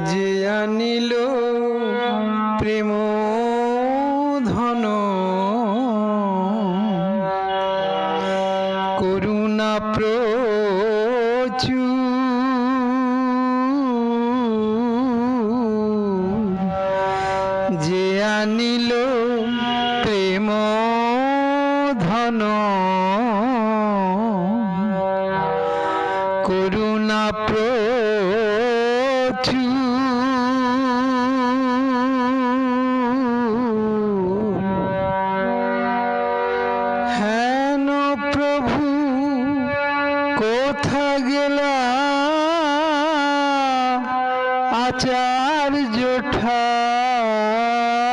যে আনিল প্রেম ধন। করুণা প্রচুর। যে আনিল প্রেম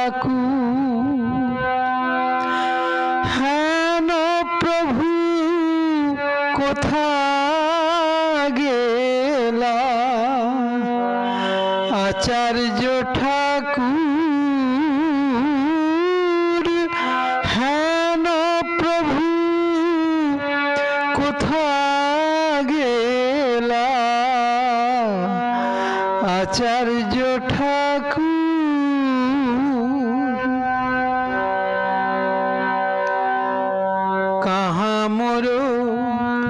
ঠাকুর হেন প্রভু কোথা গেলা? আচার্য ঠাকুর হেন প্রভু কোথা গেলা? আচার্য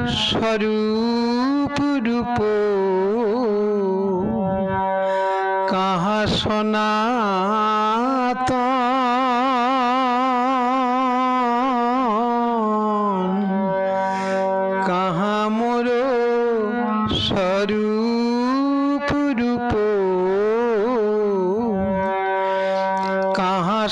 স্বরূপ রূপ। কাহা সনাত কাহা মোর স্বরূপ রূপ? কাহা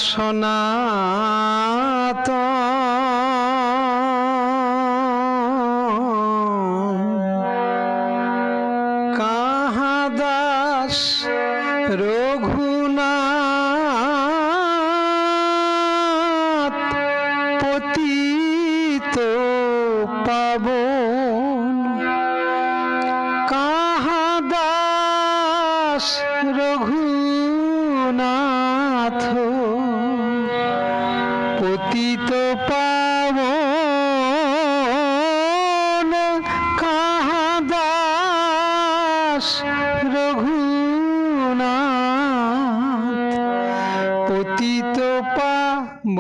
দাস রঘুনাথ পতিত পাবন। কাহা দাস রঘুনাথ পতিত পাবন? কাহা দাস রঘুনাথ পতিত পাবন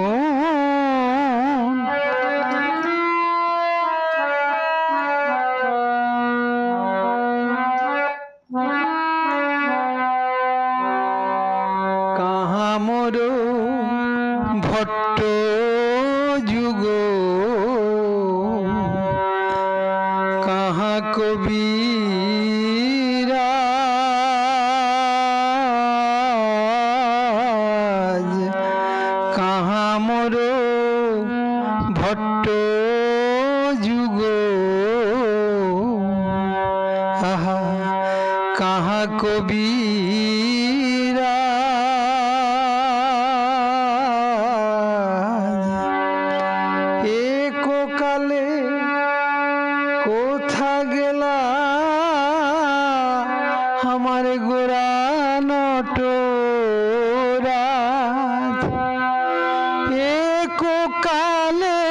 কাহা মোর আহা কাহা কবিরা? কালে কোথা গেলা? আমার গোরা নটরাজ। একো কালে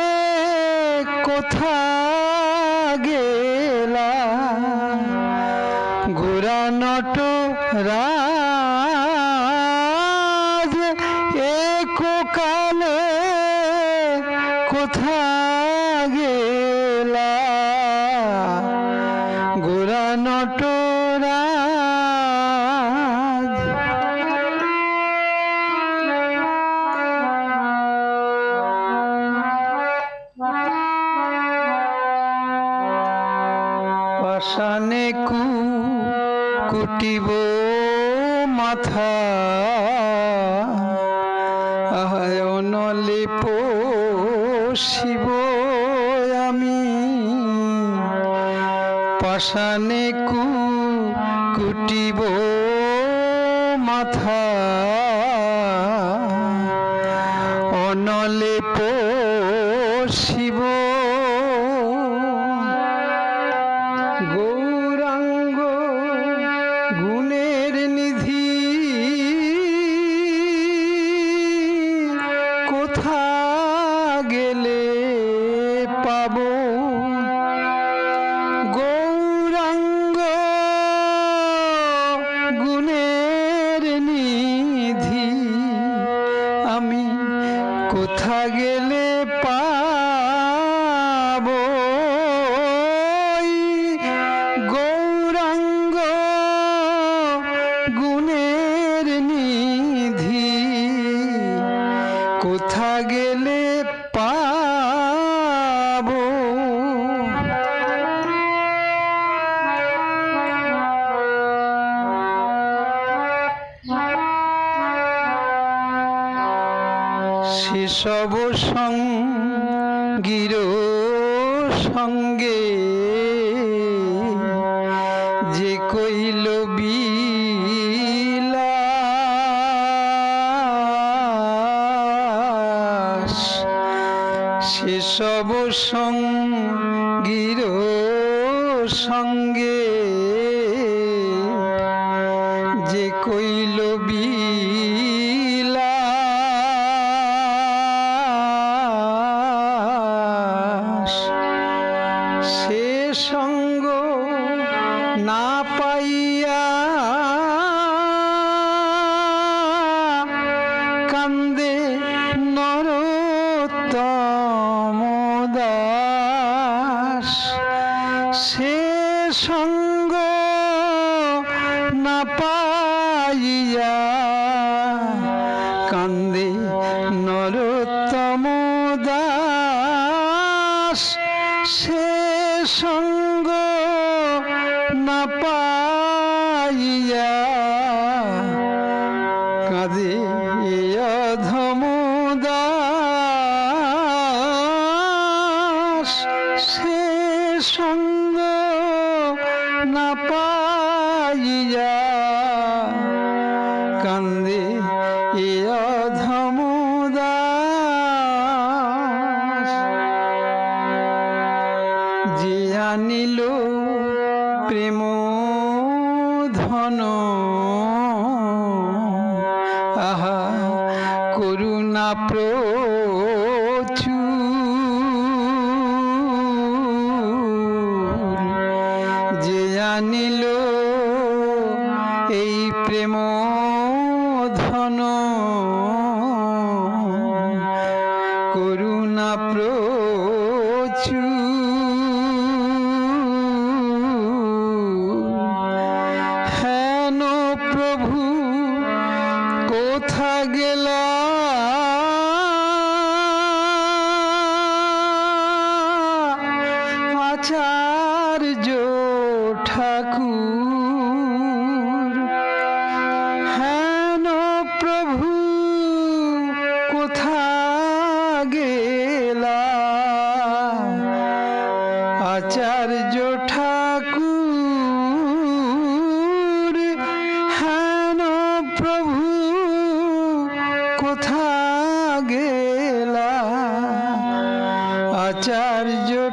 কোথা নটরাজ একো কালে কোথা গেলা? গোরা নটরাজ পাশানে কু কুটিব মাথা। নলে শিব আমি। পাশানে কু কুটিব মাথা। অনলে শিব কোথা গেলে পাব গৌরাঙ্গ গুণের নিধি। কোথা গেলে সেসব সঙ্গীর সঙ্গে। যে কইল বিলাস সেসব সঙ্গীর সঙ্গে। না পাইয়া কান্দে নরোত্তম দাস। সে সঙ্গ না পাইয়া কান্দে নরোত্তম দাস। সে সঙ্গ না পাইয়া কাঁদে ধমুদা সে সঙ্গ না পাইয়া প্রচুর। যে আনিল এই প্রেম ধন। করুণা প্রচুর। হেন প্রভু কোথা গেলা? আচার্য ঠাকুর হেন কোথা গেলা? আচার্য